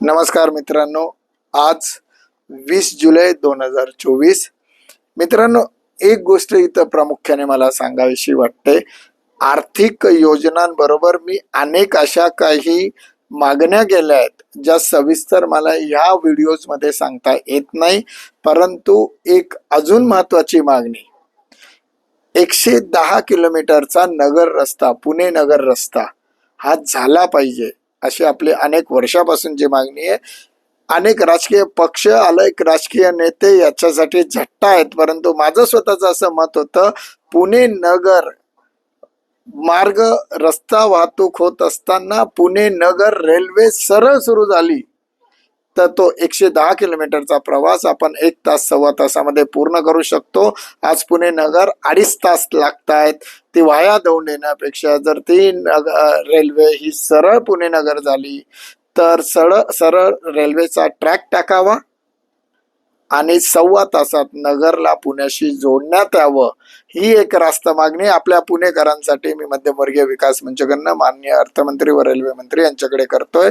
नमस्कार मित्रांनो आज वीस जुलै दोन हजार चोवीस. मित्रांनो एक गोष्ट इथं प्रामुख्याने मला सांगावीशी वाटते. आर्थिक योजनांबरोबर मी अनेक अशा काही मागण्या केल्या आहेत ज्या सविस्तर मला ह्या व्हिडिओजमध्ये सांगता येत नाही परंतु एक अजून महत्वाची मागणी. एकशे दहा किलोमीटरचा नगर रस्ता पुणे नगर रस्ता हा झाला पाहिजे. अशी आपली अनेक वर्षापासूनची मागणी आहे. अनेक राजकीय पक्ष अनेक राजकीय नेते याच्यासाठी झट्टा आहेत. परंतु माझं स्वतःचं असं मत होतं पुणे नगर मार्ग रस्ता वाहतूक होत असताना पुणे नगर रेल्वे सरळ सुरू झाली. तर तो एकशे दहा किलोमीटरचा प्रवास आपण एक तास सव्वा तासामध्ये पूर्ण करू शकतो. आज पुणे नगर अडीच तास लागत आहेत ती वाया दौंड येण्यापेक्षा जर ती नग रेल्वे ही सरळ पुणे नगर झाली तर सरळ सरळ रेल्वेचा ट्रॅक टाकावा आणि सव्वा तासात नगरला पुण्याशी जोडण्यात यावं. ही एक रास्त मागणी आपल्या पुणेकरांसाठी मी मध्यमवर्गीय विकास मंचकडनं माननीय अर्थमंत्री व रेल्वे मंत्री यांच्याकडे करतोय.